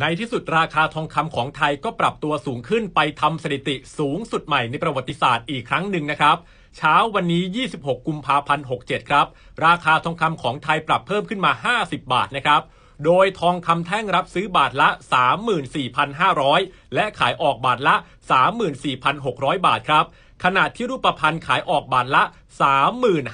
ในที่สุดราคาทองคำของไทยก็ปรับตัวสูงขึ้นไปทำสถิติสูงสุดใหม่ในประวัติศาสตร์อีกครั้งหนึ่งนะครับเช้าวันนี้ 26 กุมภาพันธ์ 67 ครับ ราคาทองคำของไทยปรับเพิ่มขึ้นมา 50 บาทนะครับ โดยทองคำแท่งรับซื้อบาทละ 34,500 และขายออกบาทละ 34,600 บาทครับ ขณะที่รูปพรรณขายออกบาทละ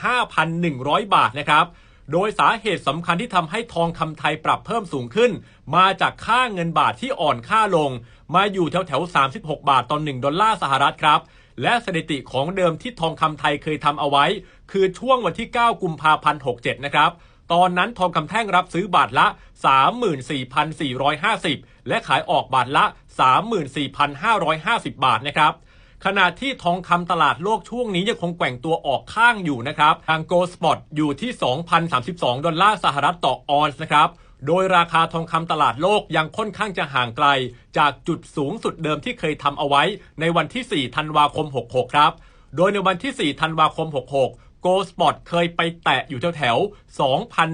35,100 บาทนะครับ โดยสาเหตุสำคัญที่ทำให้ทองคำไทยปรับเพิ่มสูงขึ้น มาจากค่าเงินบาทที่อ่อนค่าลง มาอยู่แถวแถว36 บาทต่อ1ดอลลาร์สหรัฐครับ และสถิติของเดิมที่ทองคำไทยเคยทำเอาไว้ คือช่วงวันที่ 9 กุมภาพันธ์ 67 นะครับตอนนั้นทองคำแท่งรับซื้อบาทละ 34,450 และขายออกบาทละ 34,550 บาทนะครับ ขณะที่ทองคำตลาดโลกช่วงนี้ยังคงแกว่งตัวออกข้างอยู่นะครับทางโกลสปอตอยู่ที่ 2,032 ดอลลาร์สหรัฐต่อออนซ์นะครับโดยราคาทองคำตลาดโลกยังค่อนข้างจะห่างไกล จากจุดสูงสุดเดิมที่เคยทำเอาไว้ในวันที่ 4 ธันวาคม 66 ครับ โดยในวันที่ 4 ธันวาคม 66 โกลสปอตเคยไปแตะอยู่แถวแถวๆ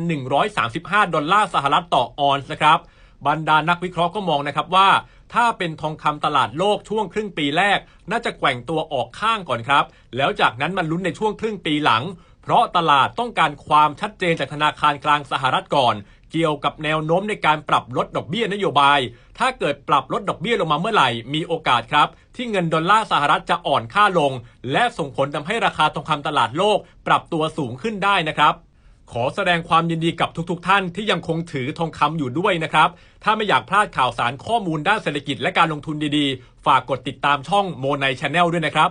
2,135 ดอลลาร์สหรัฐต่อออนซ์นะครับ บรรดานักวิเคราะห์ก็มองนะครับว่า ถ้าเป็นทองคำตลาดโลกช่วงครึ่งปีแรก น่าจะแกว่งตัวออกข้างก่อนครับ แล้วจากนั้นมันลุ้นในช่วงครึ่งปีหลัง เพราะตลาดต้องการความชัดเจนจากธนาคารกลางสหรัฐก่อน เกี่ยวกับแนวโน้มในการปรับลดดอกเบี้ยนโยบาย ถ้าเกิดปรับลดดอกเบี้ยลงมาเมื่อไหร่ มีโอกาสครับ ที่เงินดอลลาร์สหรัฐจะอ่อนค่าลง และส่งผลทำให้ราคาทองคำตลาดโลก ปรับตัวสูงขึ้นได้นะครับ ขอแสดงความยินดีกับทุกๆทท่านที่ยังคงถือทองคำอยู่ด้วยนะครับ ถ้าไม่อยากพลาดข่าวสารข้อมูลด้านเศรษฐกิจและการลงทุนดีๆ ฝากกดติดตามช่องโมไนชาแนลด้วยนะครับ